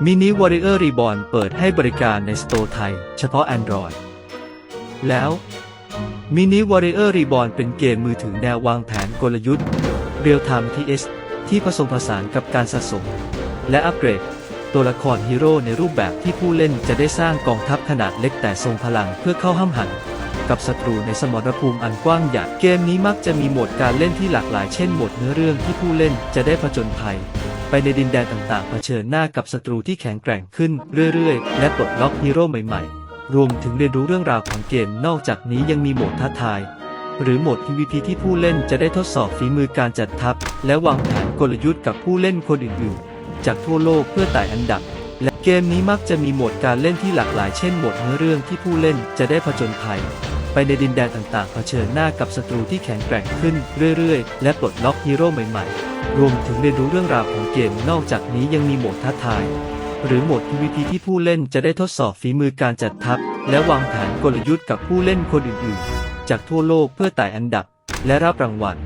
Mini Warrior Reborn เปิดให้บริการในสโตร์ไทย เฉพาะ Android แล้ว Mini Warrior Reborn เป็นเกมมือถือแนววางแผนกลยุทธ์ Real Time TS ที่ผสมผสานกับการสะสม และอัปเกรด ตัวละครฮีโร่ในรูปแบบที่ผู้เล่นจะได้สร้างกองทัพขนาดเล็กแต่ทรงพลังเพื่อเข้าห้ำหัน กับศัตรูในสมรภูมิอันกว้างใหญ่เกมนี้มักจะมีโหมดการเล่นที่หลากหลายเช่นโหมดเนื้อเรื่องที่ผู้เล่นจะได้ผจญภัย ไปในดินแดนต่างๆ เผชิญหน้ากับศัตรูที่แข็งแกร่งขึ้นเรื่อยๆ และปลดล็อกฮีโร่ใหม่ๆ รวมถึงเรียนรู้เรื่องราวของเกม นอกจากนี้ยังมีโหมดท้าทาย หรือโหมด PVP ที่ผู้เล่นจะได้ทดสอบฝีมือการจัดทัพ และวางแผนกลยุทธ์กับผู้เล่นคนอื่นๆ จากทั่วโลกเพื่อไต่อันดับ และเกมนี้มักจะมีโหมดการเล่นที่หลากหลายเช่นโหมดเนื้อเรื่องที่ผู้เล่นจะได้ผจญภัยไปในดินแดนต่างๆ เผชิญหน้ากับศัตรูที่แข็งแกร่งขึ้นเรื่อยๆ และปลดล็อกฮีโร่ใหม่ๆ รวมถึงเรียนรู้เรื่องราวของเกม นอกจากนี้ยังมีโหมดท้าทาย หรือโหมด PVP ที่ผู้เล่นจะได้ทดสอบฝีมือการจัดทัพ และวางแผนกลยุทธ์กับผู้เล่นคนอื่นๆ จากทั่วโลกเพื่อไต่อันดับ และรับรางวัล